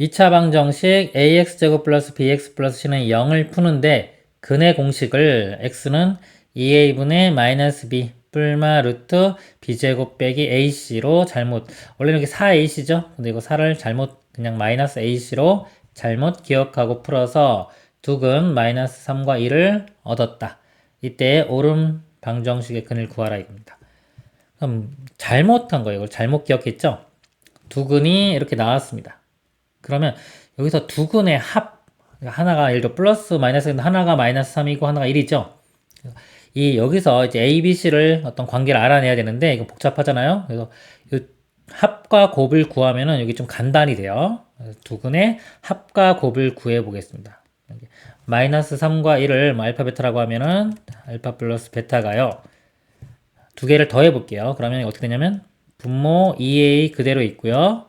2차 방정식 ax제곱 플러스 bx 플러스 c는 0을 푸는데 근의 공식을 x는 2a분의 마이너스 b 뿔마 루트 b제곱 빼기 ac로 잘못. 원래는 이게 4ac죠? 근데 이거 4를 잘못 그냥 마이너스 ac로 잘못 기억하고 풀어서 두근 마이너스 3과 1을 얻었다. 이때 오름 방정식의 근을 구하라 이겁니다. 그럼 잘못한 거예요. 이걸 잘못 기억했죠? 두근이 이렇게 나왔습니다 그러면 여기서 두 근의 합 하나가 예를 들어 플러스 마이너스인데 하나가 마이너스 3이고 하나가 1이죠. 이 여기서 이제 A, B, C를 어떤 관계를 알아내야 되는데 이거 복잡하잖아요. 그래서 이 합과 곱을 구하면은 여기 좀 간단히 돼요. 두 근의 합과 곱을 구해 보겠습니다. 마이너스 3과 1을 뭐 알파 베타라고 하면은 알파 플러스 베타가요. 두 개를 더해 볼게요. 그러면 어떻게 되냐면 분모 2a 그대로 있고요.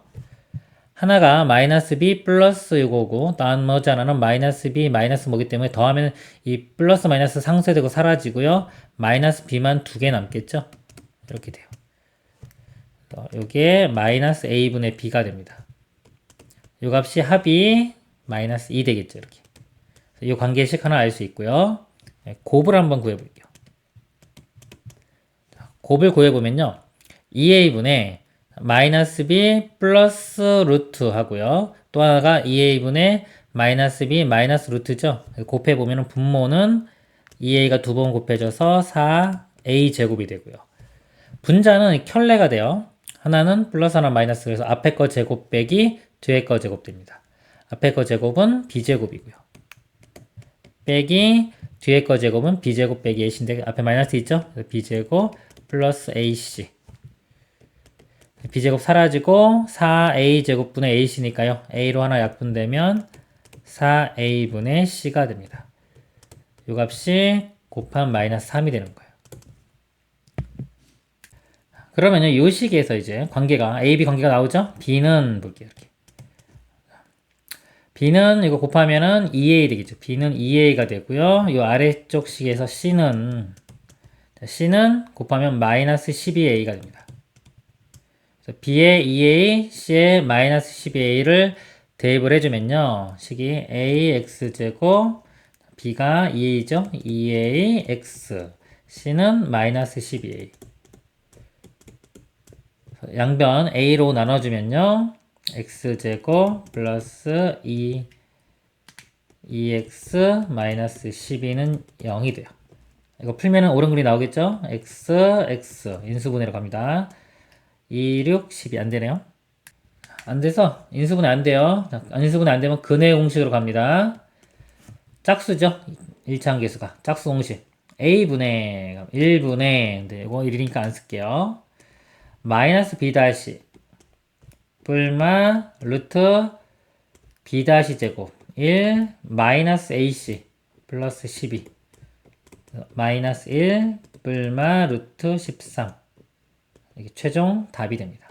하나가 마이너스 b 플러스 이거고 나머지 하나는 마이너스 b 마이너스 뭐기 때문에 더하면 이 플러스 마이너스 상쇄되고 사라지고요. 마이너스 b만 두 개 남겠죠. 이렇게 돼요. 이게 마이너스 a분의 b가 됩니다. 이 값이 합이 마이너스 2 되겠죠. 이렇게. 이 관계식 하나 알 수 있고요. 네, 곱을 한번 구해볼게요. 곱을 구해보면요. 2a분의 마이너스 b 플러스 루트 하고요. 또 하나가 2a분의 마이너스 b 마이너스 루트죠. 곱해 보면 분모는 2a가 두 번 곱해져서 4a 제곱이 되고요. 분자는 켤레가 돼요. 하나는 플러스 하나 마이너스 그래서 앞에 거 제곱 빼기 뒤에 거 제곱 됩니다. 앞에 거 제곱은 b제곱이고요. 빼기 뒤에 거 제곱은 b제곱 빼기 ac인데 앞에 마이너스 있죠? b제곱 플러스 ac b제곱 사라지고 4a제곱분의 ac니까요. a로 하나 약분되면 4a분의 c가 됩니다. 이 값이 곱한 마이너스 3이 되는 거예요. 그러면요, 이 식에서 이제 관계가, A, B 관계가 나오죠? B는 볼게요, 이렇게. B는 이거 곱하면은 2A 되겠죠. B는 2A가 되고요. 이 아래쪽 식에서 C는, C는 곱하면 마이너스 12A가 됩니다. B의 2a, c의 마이너스 12a를 대입을 해주면요. 식이 ax제곱, b가 2a죠. 2ax, c는 마이너스 12a. 양변 a로 나눠주면요. x제곱 플러스 2 2x 마이너스 12는 0이 돼요. 이거 풀면은 오른 글이 나오겠죠? x, x 인수분해로 갑니다. 2, 6, 10이 안 되네요. 안 돼서 인수분해 안 돼요. 인수분해 안 되면 근해 공식으로 갑니다. 짝수죠. 1차 계수가. 짝수 공식. a분의 1분의 근데 이거 1이니까 안 쓸게요. 마이너스 b 다시 불마 루트 b 다시 제곱 1 마이너스 ac 플러스 12 마이너스 1 불마 루트 13 이게 최종 답이 됩니다.